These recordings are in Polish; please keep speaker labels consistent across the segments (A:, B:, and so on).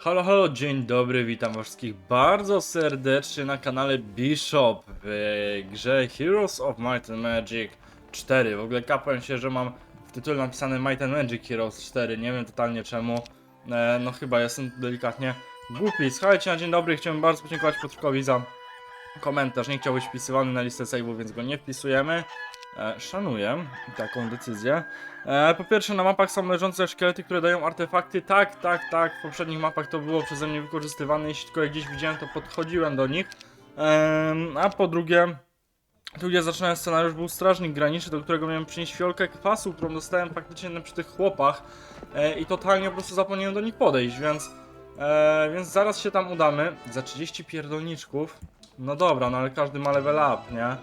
A: Halo, halo, dzień dobry, witam wszystkich bardzo serdecznie na kanale Bishop w grze Heroes of Might and Magic 4. W ogóle kapłem się, że mam w tytule napisane Might and Magic Heroes 4, nie wiem totalnie czemu. E, no chyba jestem delikatnie głupi. Słuchajcie, na dzień dobry, chciałem bardzo podziękować Piotrkowi za komentarz. Nie chciał być wpisywany na listę save'ów, więc go nie wpisujemy. E, szanuję taką decyzję. E, po pierwsze, na mapach są leżące szkielety, które dają artefakty. Tak, tak, tak. W poprzednich mapach to było przeze mnie wykorzystywane. Jeśli tylko je gdzieś widziałem, to podchodziłem do nich. A po drugie, tu gdzie zaczynałem scenariusz, był strażnik graniczny, do którego miałem przynieść fiolkę kwasu, którą dostałem faktycznie przy tych chłopach. E, I totalnie po prostu zapomniałem do nich podejść, więc. Więc zaraz się tam udamy. Za 30 pierdolniczków. No dobra, no ale każdy ma level up, nie?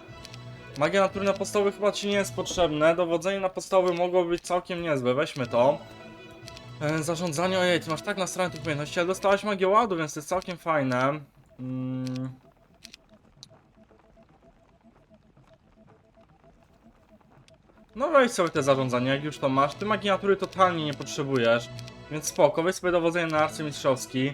A: Magia natury na podstawowy chyba ci nie jest potrzebne. Dowodzenie na podstawowy mogłoby być całkiem niezłe. Weźmy to. E, zarządzanie, ojej, ty masz tak na stronie tych umiejętności, ale dostałaś magię ładu, więc to jest całkiem fajne. Mm. No weź sobie te zarządzanie, jak już to masz. Ty magii natury totalnie nie potrzebujesz. Więc spoko, weź sobie dowodzenie na arcymistrzowski. E,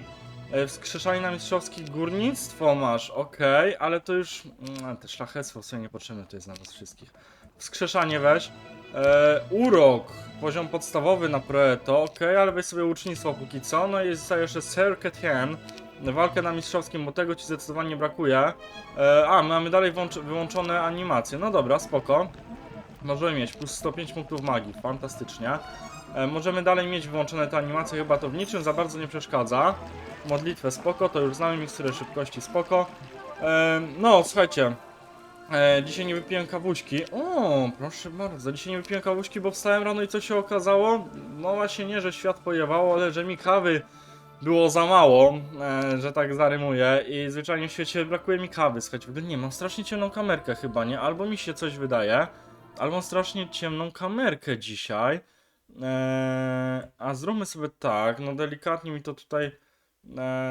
A: Wskrzeszanie na mistrzowski górnictwo masz, okej, ale to już... Mm, te szlachectwo sobie niepotrzebne to jest na was wszystkich. Wskrzeszanie weź. E, urok, poziom podstawowy na Proeto, okej, ale weź sobie ucznictwo póki co. No i jest jeszcze Circuit Hand. Walkę na mistrzowskim, bo tego ci zdecydowanie brakuje. E, a, mamy dalej wyłączone animacje. No dobra, spoko. Możemy mieć plus 105 punktów magii, fantastycznie. E, możemy dalej mieć wyłączone te animacje, chyba to w niczym za bardzo nie przeszkadza. Modlitwę spoko, to już znamy miksturę szybkości spoko. No, słuchajcie. E, dzisiaj nie wypiłem kawuśki. O, proszę bardzo, dzisiaj nie wypiłem kawuśki, bo wstałem rano i co się okazało? No właśnie nie, że świat pojewało, ale że mi kawy było za mało, e, że tak zarymuję i zwyczajnie w świecie brakuje mi kawy. Słuchajcie, w ogóle nie, mam strasznie ciemną kamerkę chyba, nie? Albo mi się coś wydaje, albo strasznie ciemną kamerkę dzisiaj. Eee, a zróbmy sobie tak, no delikatnie mi to tutaj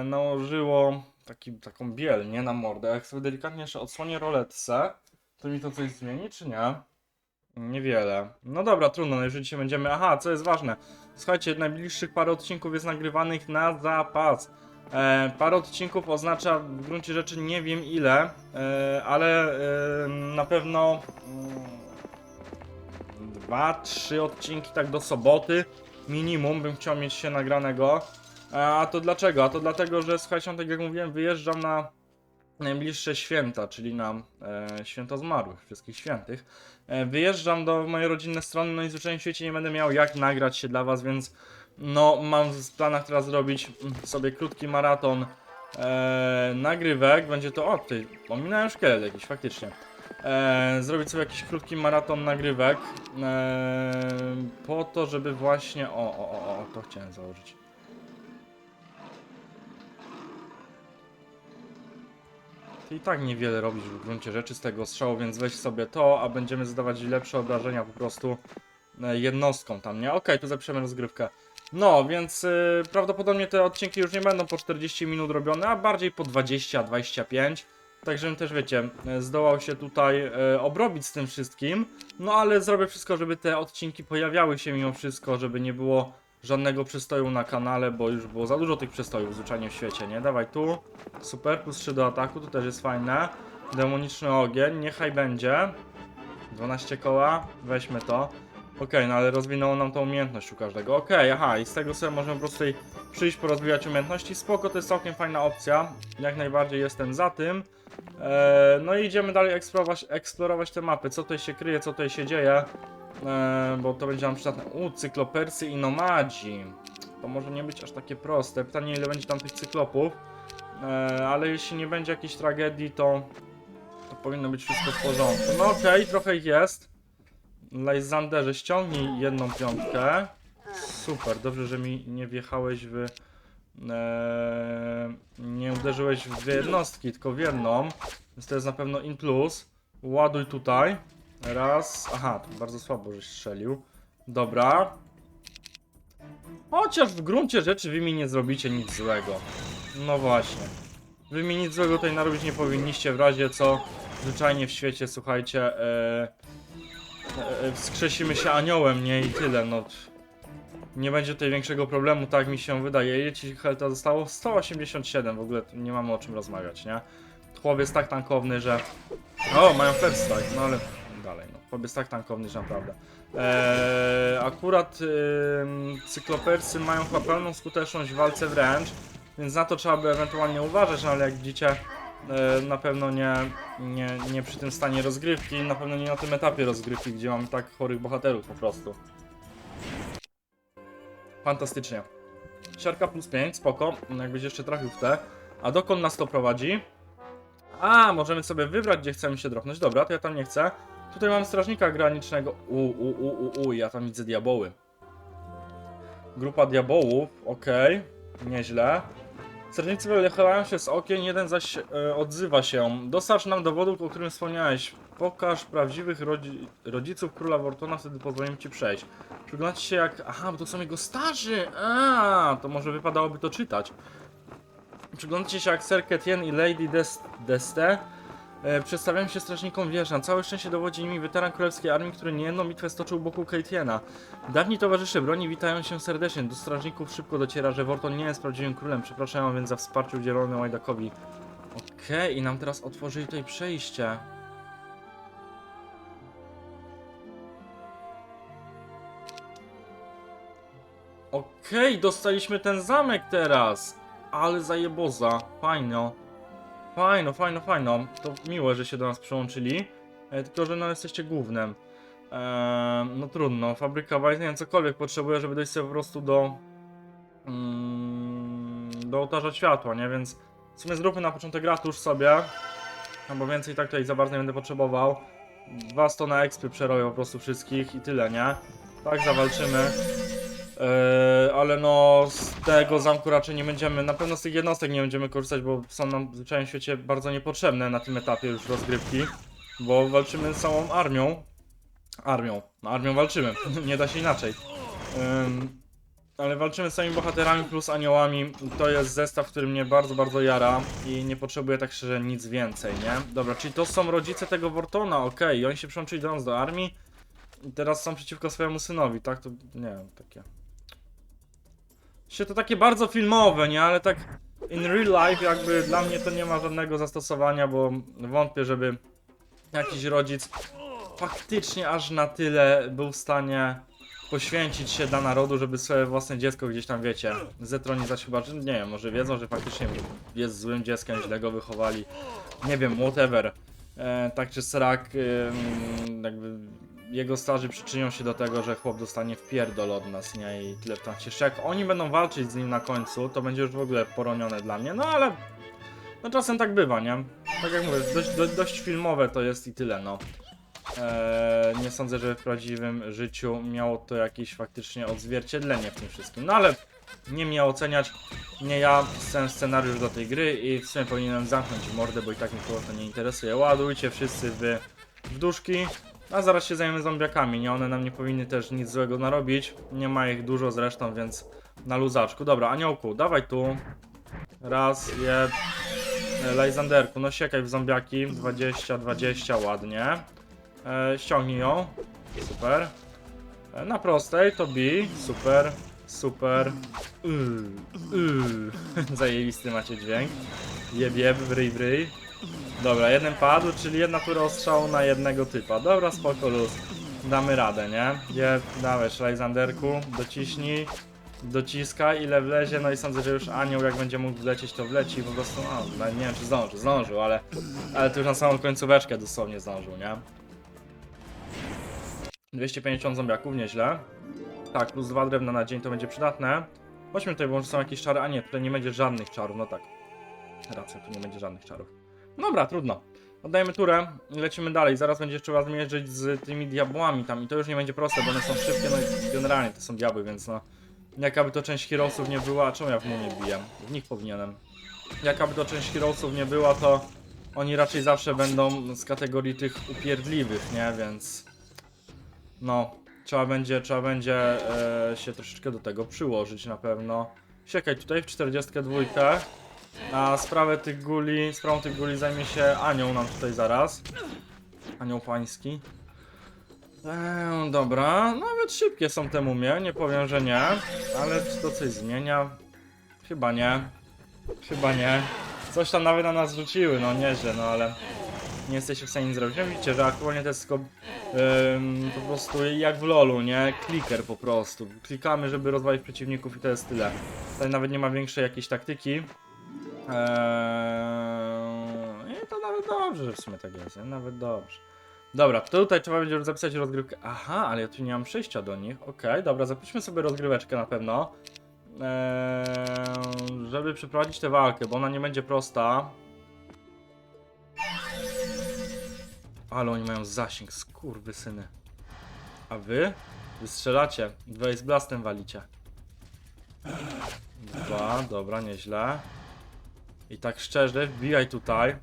A: nałożyło taki, taką biel, nie na mordę. Jak sobie delikatnie jeszcze odsłonię roletce, to mi to coś zmieni, czy nie? Niewiele. No dobra, trudno, no jeżeli dzisiaj będziemy... Aha, co jest ważne. Słuchajcie, najbliższych parę odcinków jest nagrywanych na zapas. E, parę odcinków oznacza w gruncie rzeczy nie wiem ile, e, ale e, na pewno... mm, dwa, trzy odcinki tak do soboty minimum bym chciał mieć się nagranego. A to dlaczego? A to dlatego, że słuchajcie, tak jak mówiłem, wyjeżdżam na najbliższe święta, czyli na e, święto zmarłych, wszystkich świętych. E, wyjeżdżam do mojej rodzinnej strony, no i w świecie nie będę miał jak nagrać się dla was, więc no mam w planach teraz zrobić sobie krótki maraton e, nagrywek. Będzie to, o ty, ominąłem szkielet jakiś, faktycznie e, zrobić sobie jakiś krótki maraton nagrywek e, po to, żeby właśnie o, o, o, o, to chciałem założyć. Ty i tak niewiele robisz w gruncie rzeczy z tego strzału, więc weź sobie to, a będziemy zadawać lepsze obrażenia po prostu e, jednostką tam, nie? Okej, tu zapiszemy rozgrywkę. No, więc y, prawdopodobnie te odcinki już nie będą po 40 minut robione, a bardziej po 20-25. Tak, żebym też, wiecie, e, zdołał się tutaj e, obrobić z tym wszystkim. No ale zrobię wszystko, żeby te odcinki pojawiały się mimo wszystko, żeby nie było żadnego przystoju na kanale, bo już było za dużo tych przystojów zwyczajnie w świecie, nie? Dawaj tu. Super, plus 3 do ataku, to też jest fajne. Demoniczny ogień, niechaj będzie. 12 koła, weźmy to. Okej, no ale rozwinęło nam tą umiejętność u każdego. Okej, aha, i z tego sobie możemy po prostu przyjść, porozwijać umiejętności. Spoko, to jest całkiem fajna opcja. Jak najbardziej jestem za tym. Eee, no i idziemy dalej eksplorować, eksplorować te mapy. Co tutaj się kryje, co tutaj się dzieje. Eee, bo to będzie nam przydatne. U, cyklopersy i nomadzi. To może nie być aż takie proste. Pytanie, ile będzie tam tych cyklopów. Eee, ale jeśli nie będzie jakiejś tragedii, to, to powinno być wszystko w porządku. No okej, trochę ich jest. Lysanderze, ściągnij jedną piątkę. Super, dobrze, że mi nie wjechałeś w... Eee, nie uderzyłeś w dwie jednostki, tylko w jedną. Więc to jest na pewno in plus. Ładuj tutaj. Raz. Aha, bardzo słabo żeś strzelił. Dobra. Chociaż w gruncie rzeczy wy mi nie zrobicie nic złego. No właśnie. Wy mi nic złego tutaj narobić nie powinniście, w razie co zwyczajnie w świecie, słuchajcie, e, wskrzesimy się aniołem, nie i tyle, no. nie będzie tutaj większego problemu, tak mi się wydaje. Ile ci helta zostało? 187, w ogóle nie mamy o czym rozmawiać, nie? Chłop jest tak tankowny, że... O, mają first strike, no ale dalej, no. Jest tak tankowny, że naprawdę. Eee, akurat ym, cyklopersy mają chyba pełną skuteczność w walce wręcz, więc na to trzeba by ewentualnie uważać, no ale jak widzicie, e, na pewno nie, nie, nie przy tym stanie rozgrywki, na pewno nie na tym etapie rozgrywki, gdzie mamy tak chorych bohaterów po prostu. Fantastycznie. Siarka plus 5, spoko, jakbyś jeszcze trafił w te. A dokąd nas to prowadzi? A, możemy sobie wybrać, gdzie chcemy się dropnąć. Dobra, to ja tam nie chcę. Tutaj mam strażnika granicznego. U, u, u, u, u, ja tam widzę diaboły. Grupa diabołów, okej, nieźle. Strażnicy wychylają się z okien, jeden zaś e, odzywa się. Dostarcz nam dowodów, o którym wspomniałeś. Pokaż prawdziwych rodzi rodziców króla Wortona, wtedy pozwolimy ci przejść. Przyglądać się jak... Aha, bo to są jego starzy! A, to może wypadałoby to czytać. Przyglądacie się jak Sir Ketien i Lady Des Deste e, się strażnikom wieża. Na całe szczęście dowodzi nimi weteran królewskiej armii, który niejedną bitwę stoczył wokół Katiena. Dawni towarzysze broni witają się serdecznie. Do strażników szybko dociera, że Worton nie jest prawdziwym królem. Przepraszają więc za wsparcie udzielone Łajdakowi. Okej, i nam teraz otworzyli tutaj przejście. Okej, dostaliśmy ten zamek teraz. Ale zajeboza. Fajno. Fajno, fajno, fajno. To miłe, że się do nas przyłączyli. E, tylko, że no jesteście głównym. Eee, no trudno. Fabryka Wajs, nie wiem, cokolwiek potrzebuję, żeby dojść sobie po prostu do... Mm, do ołtarza światła, nie? Więc w sumie zróbmy na początek ratusz sobie. No bo więcej tak tutaj za bardzo nie będę potrzebował. Dwa stona expy przerobię po prostu wszystkich i tyle, nie? Tak, zawalczymy. Eee, ale no z tego zamku raczej nie będziemy, na pewno z tych jednostek nie będziemy korzystać, bo są nam w zwyczajnym świecie bardzo niepotrzebne na tym etapie już rozgrywki, bo walczymy z całą armią. Armią, no armią walczymy, nie da się inaczej. Em, ale walczymy z samymi bohaterami plus aniołami, to jest zestaw, który mnie bardzo, bardzo jara i nie potrzebuję tak szczerze nic więcej, nie? Dobra, czyli to są rodzice tego Wortona, okej, i oni się przyłączyli do nas do armii i teraz są przeciwko swojemu synowi, tak? To nie wiem, takie... Się to takie bardzo filmowe, nie? Ale tak in real life jakby dla mnie to nie ma żadnego zastosowania, bo wątpię, żeby jakiś rodzic faktycznie aż na tyle był w stanie poświęcić się dla narodu, żeby swoje własne dziecko gdzieś tam, wiecie, zetronizować chyba, że nie wiem, może wiedzą, że faktycznie jest złym dzieckiem, źle go wychowali, nie wiem, whatever. E, tak czy srak, ym, jakby jego starzy przyczynią się do tego, że chłop dostanie wpierdol od nas, nie? I tyle w trakcie. Jeszcze jak oni będą walczyć z nim na końcu, to będzie już w ogóle poronione dla mnie, no ale... No czasem tak bywa, nie? Tak jak mówię, dość, dość, dość filmowe to jest i tyle, no. Eee, nie sądzę, że w prawdziwym życiu miało to jakieś faktycznie odzwierciedlenie w tym wszystkim. No ale nie mnie oceniać, nie ja pisałem scenariusz do tej gry i w sumie powinienem zamknąć mordę, bo i tak nikogo to nie interesuje. Ładujcie wszyscy w, w duszki, a zaraz się zajmiemy zombiakami, nie? One nam nie powinny też nic złego narobić. Nie ma ich dużo zresztą, więc na luzaczku. Dobra, aniołku, dawaj tu. Raz, je... Lajzanderku, no siekaj w zombiaki. 20, 20, ładnie. E, ściągnij ją. Super. E, na prostej to bi. Super. Super. Yy, yy. Zajebisty macie dźwięk. Jeb, jeb, wryj, wryj. Dobra, jeden padł, czyli jedna tura ostrzału na jednego typa. Dobra, spoko luz. Damy radę, nie? Jeb, dawaj, Szlajzanderku, dociśnij. Dociska, ile wlezie, no i sądzę, że już anioł jak będzie mógł wlecieć, to wleci po prostu, no, nie wiem czy zdążył, zdążył, ale, ale to już na samą końcóweczkę dosłownie zdążył, nie? 250 zombiaków, nieźle. Tak, plus 2 drewna na dzień to będzie przydatne. Chodźmy tutaj, bo są jakieś czary, a nie, tutaj nie będzie żadnych czarów, no tak. Racja, tu nie będzie żadnych czarów. Dobra, trudno. Oddajemy turę i lecimy dalej. Zaraz będzie trzeba zmierzyć z tymi diabłami tam i to już nie będzie proste, bo one są szybkie, no i generalnie to są diabły, więc no... Jakaby to część Heroesów nie była, czemu ja w mu nie biję? W nich powinienem. Jakaby to część Heroesów nie była, to oni raczej zawsze będą z kategorii tych upierdliwych, nie? Więc... No, trzeba będzie, trzeba będzie e, się troszeczkę do tego przyłożyć na pewno. Siekaj tutaj w 42. A sprawę tych guli, sprawą tych guli zajmie się anioł nam tutaj zaraz. Anioł pański. Eee, dobra, nawet szybkie są te mumie, nie powiem, że nie. Ale czy to coś zmienia? Chyba nie. Chyba nie. Coś tam nawet na nas rzuciły, no nieźle, no ale nie jesteście w stanie nic zrobić. Widzicie, że aktualnie to jest tylko po prostu jak w lolu, nie? Kliker po prostu. Klikamy, żeby rozwalić przeciwników i to jest tyle. Tutaj nawet nie ma większej jakiejś taktyki. Eee, I to nawet dobrze, że w sumie tak jest? Nawet dobrze. Dobra, tutaj trzeba będzie zapisać rozgrywkę. Aha, ale ja tu nie mam przejścia do nich. Okej, dobra, zapiszmy sobie rozgryweczkę na pewno. Eee, żeby przeprowadzić tę walkę, bo ona nie będzie prosta. Ale oni mają zasięg, skurwysyny. A wy? Wy strzelacie. Dwa z blastem walicie. Dwa, dobra, nieźle. I tak szczerze, wbijaj tutaj.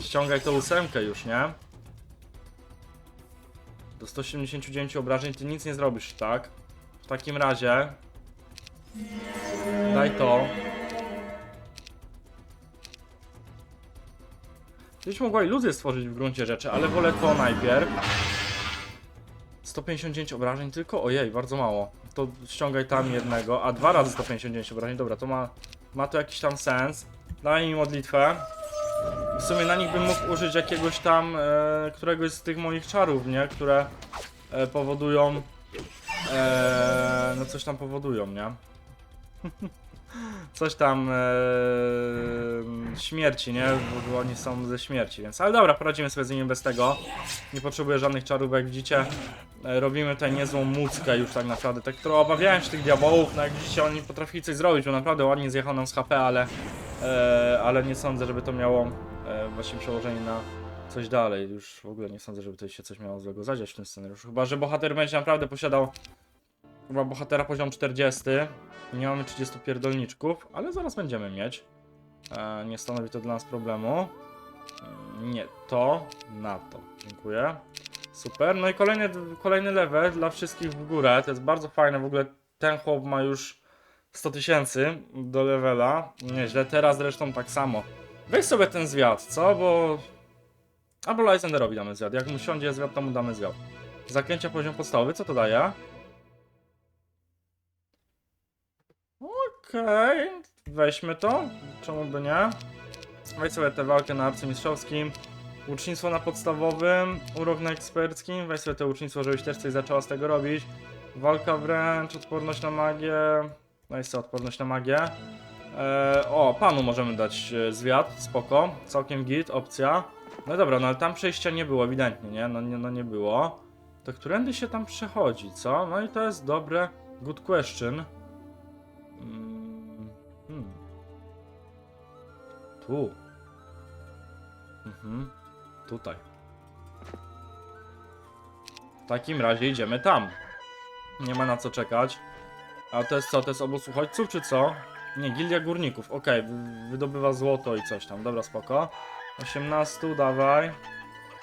A: Ściągaj tą ósemkę już, nie? Do 179 obrażeń ty nic nie zrobisz, tak? W takim razie... Daj to. Gdzieś mogła iluzję stworzyć w gruncie rzeczy, ale wolę to najpierw. 159 obrażeń tylko? Ojej, bardzo mało. To ściągaj tam jednego, a dwa razy 159 obrażeń, dobra, to ma, ma to jakiś tam sens. Daj mi modlitwę. W sumie na nich bym mógł użyć jakiegoś tam, e, któregoś z tych moich czarów, nie? Które e, powodują, e, no coś tam powodują, nie? Coś tam e, śmierci, nie? Bo, oni są ze śmierci, więc. Ale dobra, poradzimy sobie z nimi bez tego. Nie potrzebuję żadnych czarów, bo jak widzicie. E, robimy tutaj niezłą muckę już tak naprawdę. Tak, którą obawiałem się tych diabołów, no jak widzicie, oni potrafili coś zrobić, bo naprawdę ładnie zjechał nam z HP, ale. E, ale nie sądzę, żeby to miało e, właśnie przełożenie na coś dalej. Już w ogóle nie sądzę, żeby tutaj się coś miało złego zadziać w tym scenariuszu. Chyba, że bohater będzie naprawdę posiadał. Chyba bohatera poziom 40. Nie mamy 30 pierdolniczków, ale zaraz będziemy mieć. E, nie stanowi to dla nas problemu. E, nie, to, na to. Dziękuję. Super. No i kolejny, kolejny level dla wszystkich w górę. To jest bardzo fajne. W ogóle ten chłop ma już 100 tysięcy do levela. Nieźle. Teraz zresztą tak samo. Weź sobie ten zwiat, co? Bo... Albo Lysanderowi damy zwiat. Jak mu siądzie zwiat, to mu damy zwiat. Zaklęcia poziom podstawowy, co to daje? Okej, weźmy to. Czemu by nie? Weź sobie tę walkę na arcymistrzowskim. Ucznictwo na podstawowym, urok na eksperckim. Weź sobie to ucznictwo, żebyś też coś zaczęła z tego robić. Walka wręcz, odporność na magię. No i co, odporność na magię. Eee, o, panu możemy dać e, zwiat, spoko. Całkiem git, opcja. No dobra, no ale tam przejścia nie było, ewidentnie, nie? No nie, no nie było. To którędy się tam przechodzi, co? No i to jest dobre. Good question. Mm, Tu. Mhm. Tutaj. W takim razie idziemy tam. Nie ma na co czekać. A to jest co? To jest obóz uchodźców, czy co? Nie, gildia górników. Wy- wydobywa złoto i coś tam. Dobra, spoko. 18, dawaj.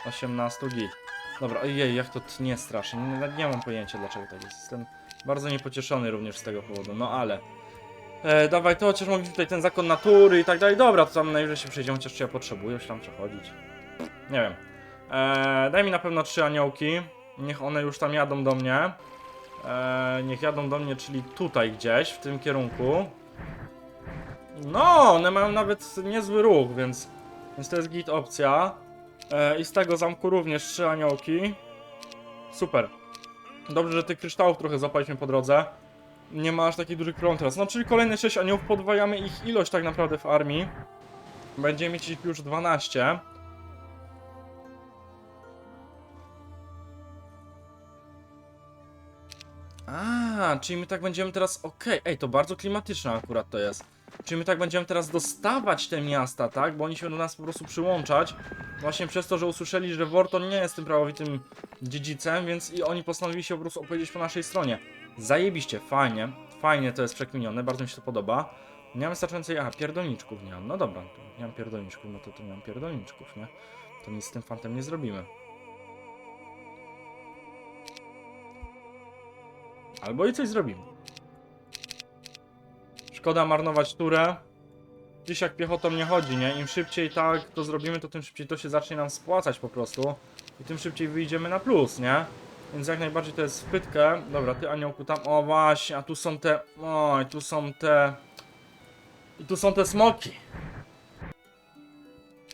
A: 18 git. Dobra, ojej, jak to tnie strasznie. Nie, nie mam pojęcia dlaczego tak jest. Jestem bardzo niepocieszony również z tego powodu, no ale. E, dawaj to, chociaż mogli tutaj ten zakon natury i tak dalej. Dobra, to tam najwyżej się przejdziemy, chociaż czy ja potrzebuję się tam przechodzić. Nie wiem. E, daj mi na pewno trzy aniołki. Niech one już tam jadą do mnie. E, niech jadą do mnie, czyli tutaj gdzieś, w tym kierunku. No, one mają nawet niezły ruch, więc, więc to jest git opcja. E, I z tego zamku również trzy aniołki. Super. Dobrze, że tych kryształów trochę zapaliśmy po drodze. Nie ma aż taki duży kontrast. No, czyli kolejne 6 aniołów, podwajamy ich ilość tak naprawdę w armii. Będziemy mieć ich już 12. A, czyli my tak będziemy teraz. Okej, ej, to bardzo klimatyczne akurat to jest. Czyli my tak będziemy teraz dostawać te miasta, tak? Bo oni się do nas po prostu przyłączać. Właśnie przez to, że usłyszeli, że Worton nie jest tym prawowitym dziedzicem, więc i oni postanowili się po prostu opowiedzieć po naszej stronie. Zajebiście, fajnie. Fajnie to jest przekminione, bardzo mi się to podoba. Nie mam wystarczającej. Aha, pierdolniczków nie mam. No dobra, nie mam pierdolniczków, no to tu nie mam pierdolniczków, nie? To nic z tym fantem nie zrobimy. Albo i coś zrobimy. Szkoda marnować turę. Dziś jak piechotą nie chodzi, nie? Im szybciej tak to zrobimy, to tym szybciej to się zacznie nam spłacać po prostu. i tym szybciej wyjdziemy na plus, nie? Więc jak najbardziej to jest w pytkę. Dobra, ty aniołku tam, o właśnie, a tu są te, oj, tu są te, i tu są te smoki.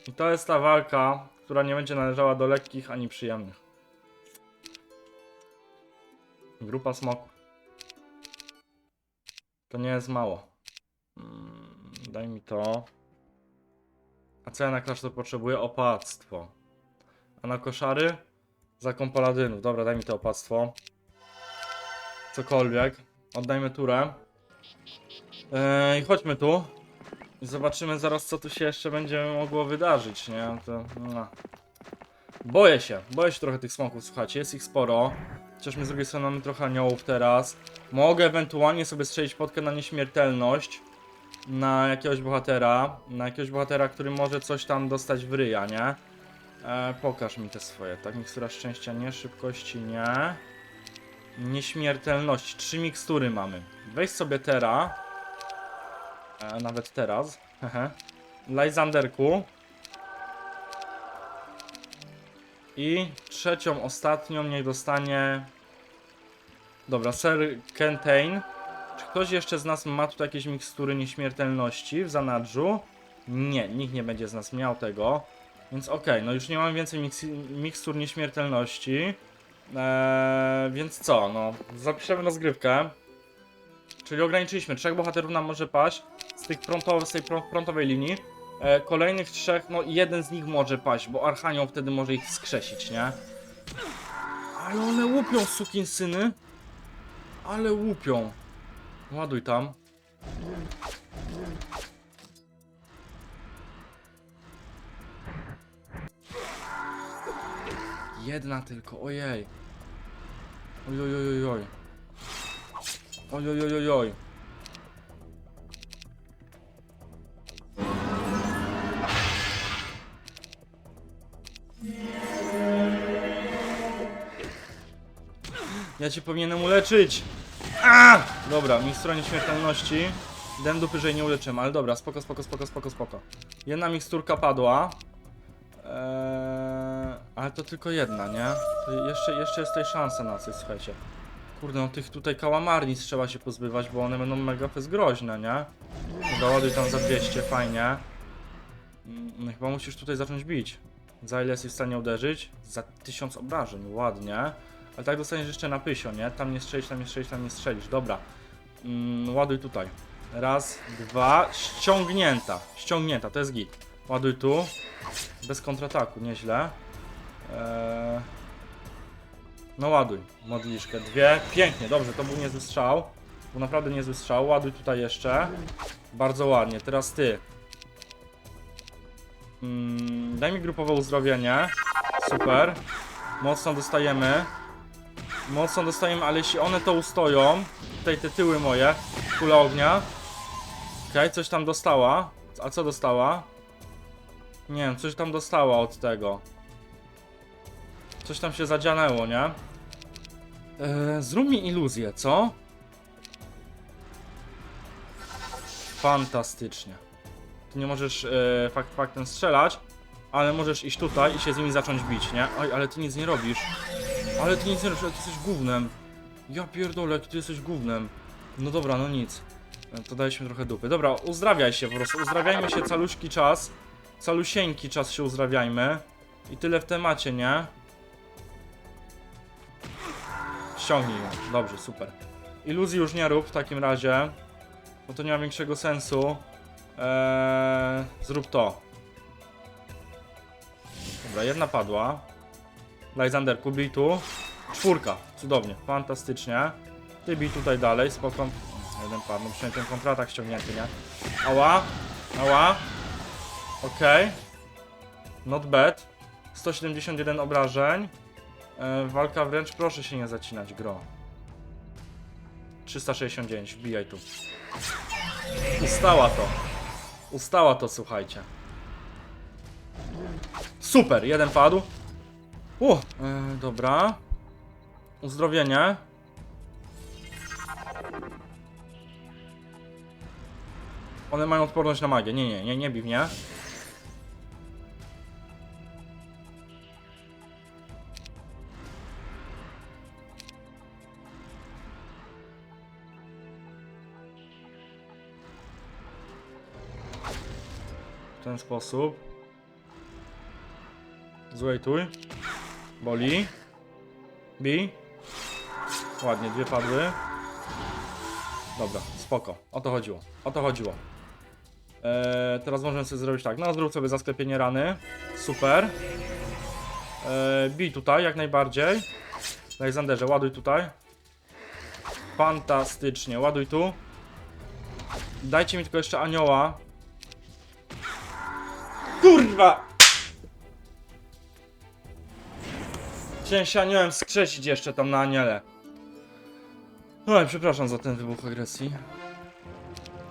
A: I to jest ta walka, która nie będzie należała do lekkich ani przyjemnych. Grupa smoków. To nie jest mało. Mm, daj mi to. A co ja na klasztor potrzebuję? Opactwo. A na koszary? Zakon paladynów. Dobra, daj mi to opactwo. Cokolwiek. Oddajmy turę. Eee, I chodźmy tu. I zobaczymy zaraz, co tu się jeszcze będzie mogło wydarzyć, nie? To, no. Boję się. Boję się trochę tych smoków, słuchajcie. Jest ich sporo. Chociaż my z drugiej strony mamy trochę aniołów teraz. Mogę ewentualnie sobie strzelić podkę na nieśmiertelność. Na jakiegoś bohatera. Na jakiegoś bohatera, który może coś tam dostać w ryja, nie? E, pokaż mi te swoje. Tak, mikstura szczęścia nie, szybkości nie. Nieśmiertelności. Trzy mikstury mamy. Weź sobie Tera. E, nawet teraz. Hehe. Lysanderku. I trzecią, ostatnią niech dostanie... Dobra, Sir Kentain. Czy ktoś jeszcze z nas ma tu jakieś mikstury nieśmiertelności w zanadrzu? Nie, nikt nie będzie z nas miał tego. Więc okej, no już nie mam więcej miksi- mikstur nieśmiertelności. Eee, więc co, no, zapiszemy rozgrywkę. Czyli ograniczyliśmy, trzech bohaterów nam może paść z, tych frontowych, z tej frontowej linii. E, kolejnych trzech, no jeden z nich może paść, bo Archanioł wtedy może ich wskrzesić, nie? Ale one łupią, sukinsyny. Ale łupią. Ładuj tam. Jedna tylko, ojej. Oj, oj, oj, oj, oj. Oj, oj, oj, oj. Ja cię powinienem uleczyć. A! Dobra, mikstura nieśmiertelności. Den dupy, że jej nie uleczymy, ale dobra, spoko, spoko, spoko, spoko, spoko. Jedna miksturka padła. Eee, ale to tylko jedna, nie? To jeszcze, jeszcze jest tutaj szansa na coś, słuchajcie. Kurde, no tych tutaj kałamarnic trzeba się pozbywać, bo one będą mega fest groźne, nie? Dobra, ładuj tam za 200, fajnie. No chyba musisz tutaj zacząć bić. Za ile jesteś w stanie uderzyć? Za 1000 obrażeń, ładnie. Ale tak dostaniesz jeszcze na pysio, nie? Tam nie strzelisz, tam nie strzelisz, tam nie strzelisz. Dobra. Mm, ładuj tutaj. Raz, dwa, ściągnięta. Ściągnięta, to jest git. Ładuj tu. Bez kontrataku, nieźle. Eee... No ładuj, modliszkę. Dwie, pięknie, dobrze, to był niezły strzał. Był naprawdę niezły strzał. Ładuj tutaj jeszcze. Bardzo ładnie, teraz ty. Mm, daj mi grupowe uzdrowienie. Super. Mocno dostajemy. Mocno dostajemy, ale jeśli one to ustoją, tutaj te tyły moje, kula ognia. Okej, coś tam dostała. A co dostała? Nie wiem, coś tam dostała od tego. Coś tam się zadzianęło, nie? Eee, zrób mi iluzję, co? Fantastycznie. Ty nie możesz e, fakt faktem strzelać, ale możesz iść tutaj i się z nimi zacząć bić, nie? Oj, ale ty nic nie robisz. Ale ty nic nie robisz, ale ty jesteś gównem. Ja pierdolę, ty jesteś gównem. No dobra, no nic. E, To daliśmy trochę dupy. Dobra, uzdrawiaj się po prostu. Uzdrawiajmy się caluśki czas. Calusieńki czas się uzdrawiajmy. I tyle w temacie, nie? Ściągnij ją. Dobrze, super. Iluzji już nie rób w takim razie. Bo to nie ma większego sensu. Eee, zrób to. Dobra, jedna padła. Lysander, kubij tu. Czwórka. Cudownie. Fantastycznie. Ty bij tutaj dalej. Spoko. Jeden padł. No przynajmniej ten kontratak ściągnięty, nie? Ała. Ała. Okej. Not bad. 171 obrażeń. E, walka wręcz, proszę się nie zacinać, gro. 369, wbijaj tu. Ustała to. Ustała to, słuchajcie. Super, jeden padł. U, e, dobra. Uzdrowienie. One mają odporność na magię. Nie, nie, nie, nie bij mnie. Ten sposób. Złejtuj. Boli. Bi. Ładnie, dwie padły. Dobra, spoko. O to chodziło. O to chodziło. Eee, teraz możemy sobie zrobić tak. No, zrób sobie zasklepienie rany. Super. Eee, bij tutaj, jak najbardziej. Aleksanderze, ładuj tutaj. Fantastycznie, ładuj tu. Dajcie mi tylko jeszcze anioła. Kurwa! Chciałem się aniołem skrzesić jeszcze tam na aniele. Oj, przepraszam za ten wybuch agresji.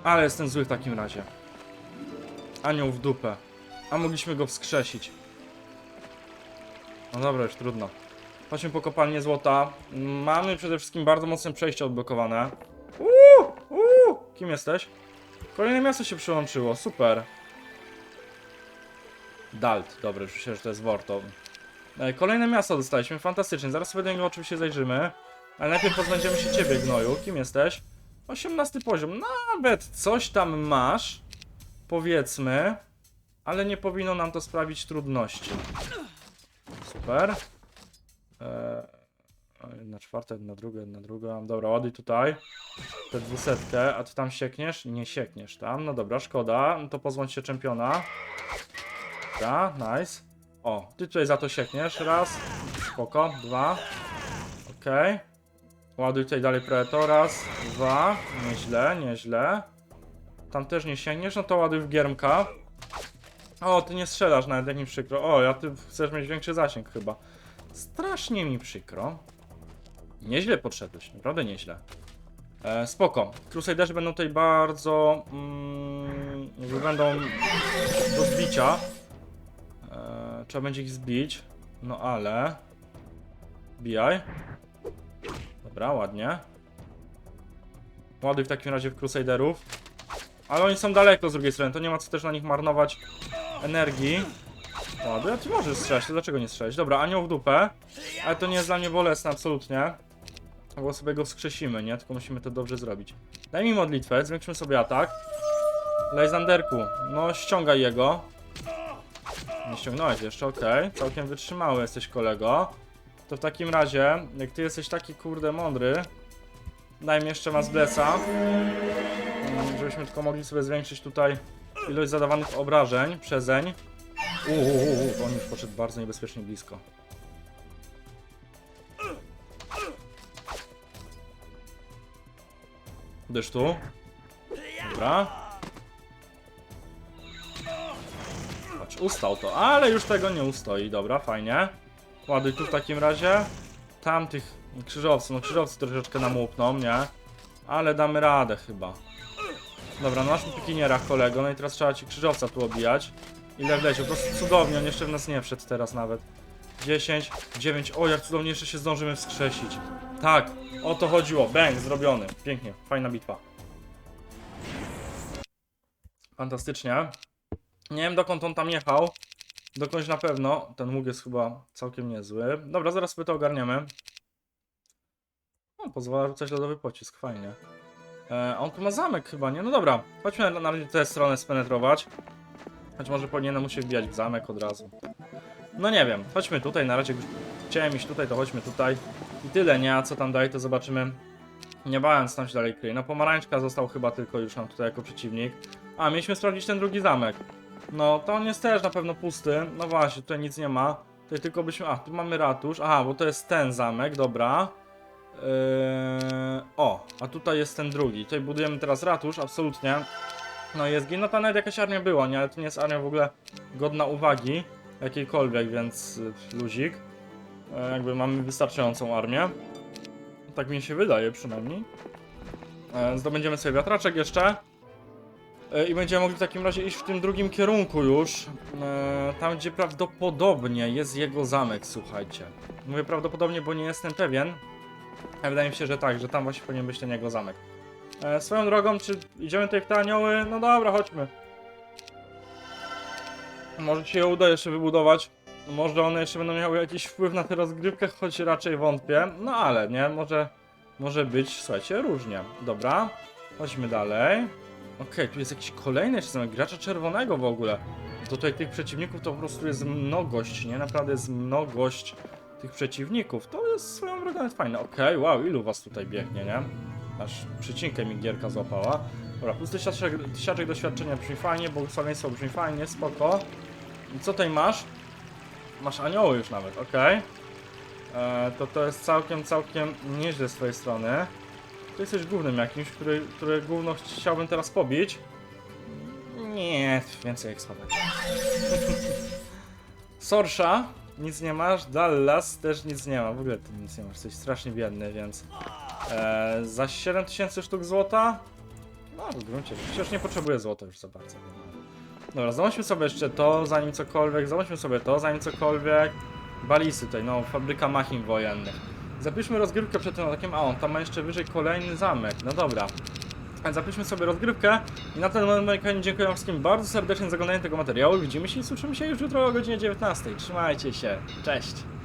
A: Ale jestem zły w takim razie. Anioł w dupę. A mogliśmy go wskrzesić. No dobra, już trudno. Chodźmy po kopalnię złota. Mamy przede wszystkim bardzo mocne przejście odblokowane. Uuu, uuu, kim jesteś? Kolejne miasto się przyłączyło, super. Dalt, dobra, już myślę, że to jest Worto. E, Kolejne miasto dostaliśmy, fantastycznie. Zaraz sobie do niego oczywiście zajrzymy. Ale najpierw pozbędziemy się ciebie, gnoju. Kim jesteś? 18 poziom. Nawet coś tam masz. Powiedzmy. Ale nie powinno nam to sprawić trudności. Super. Eee, jedna czwarta, jedna druga, jedna druga. Dobra, ładuj tutaj. Tę dwusetkę, a ty tam siekniesz? Nie siekniesz tam. No dobra, szkoda. No to pozbądź się czempiona. Dobra, nice. O, ty tutaj za to siekniesz. Raz. Spoko. Dwa. Okej. Ładuj tutaj dalej Predator. Raz. Dwa. Nieźle, nieźle. Tam też nie sięgniesz, no to ładuj w giermka. O, ty nie strzelasz nawet, jak mi przykro. O, ja ty chcesz mieć większy zasięg chyba. Strasznie mi przykro. Nieźle podszedłeś, naprawdę nieźle. E, spoko. Crusaderzy będą tutaj bardzo... Mm, będą do zbicia. E, trzeba będzie ich zbić. No ale... Bijaj. Dobra, ładnie. Ładuj w takim razie w Crusaderów. Ale oni są daleko z drugiej strony, to nie ma co też na nich marnować energii. Ładuj, a ty możesz strzelać, to dlaczego nie strzelać? Dobra, anioł w dupę. Ale to nie jest dla mnie bolesne, absolutnie. Bo sobie go wskrzesimy, nie? Tylko musimy to dobrze zrobić. Daj mi modlitwę, zwiększymy sobie atak. Lejzanderku, no ściągaj jego. Nie ściągnąłeś jeszcze, okej. Całkiem wytrzymały jesteś kolego. To w takim razie, jak ty jesteś taki kurde mądry, daj mi jeszcze was bleca. Mm, Żebyśmy tylko mogli sobie zwiększyć tutaj ilość zadawanych obrażeń przezeń. Uuu, on już poszedł bardzo niebezpiecznie blisko. Uderz tu. Dobra. Ustał to, ale już tego nie ustoi. Dobra, fajnie. Ładuj tu w takim razie. Tamtych krzyżowców, no krzyżowcy troszeczkę nam łupną, nie? Ale damy radę chyba. Dobra, no masz pikiniera kolego, no i teraz trzeba ci krzyżowca tu obijać. Ile wleciał, to cudownie, on jeszcze w nas nie wszedł teraz nawet. 10, 9, o jak cudownie jeszcze się zdążymy wskrzesić. Tak, o to chodziło, bang, zrobiony. Pięknie, fajna bitwa. Fantastycznie. Nie wiem dokąd on tam jechał. Dokądś na pewno. Ten łuk jest chyba całkiem niezły. Dobra, zaraz sobie to ogarniemy. No, pozwala rzucać lodowy pocisk, fajnie. E, on tu ma zamek chyba, nie? No dobra, chodźmy na, na tę stronę spenetrować. Choć może powinienem mu się wbijać w zamek od razu. No nie wiem, chodźmy tutaj, na razie już chciałem iść tutaj, to chodźmy tutaj. I tyle, nie? A co tam dalej, to zobaczymy. Nie co tam się dalej kryje. No pomarańczka został chyba tylko już nam tutaj jako przeciwnik. A, mieliśmy sprawdzić ten drugi zamek. No, to on jest też na pewno pusty. No właśnie, tutaj nic nie ma. Tutaj tylko byśmy... A, tu mamy ratusz. Aha, bo to jest ten zamek, dobra. Yy... O, a tutaj jest ten drugi. Tutaj budujemy teraz ratusz, absolutnie. No jest gin, no to nawet jakaś armia była, nie? Ale to nie jest armia w ogóle godna uwagi jakiejkolwiek, więc y, luzik. E, jakby mamy wystarczającą armię. Tak mi się wydaje przynajmniej. E, zdobędziemy sobie wiatraczek jeszcze. E, I będziemy mogli w takim razie iść w tym drugim kierunku już. E, tam, gdzie prawdopodobnie jest jego zamek, słuchajcie. Mówię prawdopodobnie, bo nie jestem pewien. Wydaje mi się, że tak, że tam właśnie powinien być ten jego zamek. E, swoją drogą, czy idziemy tutaj w te anioły? No dobra, chodźmy. Może się je uda jeszcze wybudować. Może one jeszcze będą miały jakiś wpływ na tę rozgrywkę, choć raczej wątpię. No ale, nie? Może, może być, słuchajcie, różnie. Dobra, chodźmy dalej. Okej, tu jest jakiś kolejny jeszcze gracza czerwonego w ogóle. Tutaj tych przeciwników to po prostu jest mnogość, nie? Naprawdę jest mnogość tych przeciwników. To jest swoją drogą nawet fajne. Okej, wow, ilu was tutaj biegnie, nie? Aż przycinkę mi gierka złapała. Dobra, plus tysiaczek, tysiaczek doświadczenia brzmi fajnie, błogosławieństwo brzmi fajnie, spoko. I co tutaj masz? Masz anioły już nawet, okej. E, To to jest całkiem, całkiem nieźle z twojej strony. Tu jesteś głównym jakimś, który, który gówno chciałbym teraz pobić. Nie, więcej jak słabek. Sorsha, nic nie masz. Dallas też nic nie ma. W ogóle ty nic nie masz, jesteś strasznie biedny, więc... E, za 7000 sztuk złota? No, w gruncie, rzeczy. nie potrzebuję złota już za bardzo. Dobra, zobaczmy sobie jeszcze to, zanim cokolwiek, zobaczmy sobie to, zanim cokolwiek. Balisy tutaj, no, fabryka machin wojennych. Zapiszmy rozgrywkę przed tym atakiem, a on tam ma jeszcze wyżej kolejny zamek, no dobra. Zapiszmy sobie rozgrywkę i na ten moment, kochani, dziękuję wszystkim bardzo serdecznie za oglądanie tego materiału. Widzimy się i słyszymy się już jutro o godzinie 19. Trzymajcie się, cześć!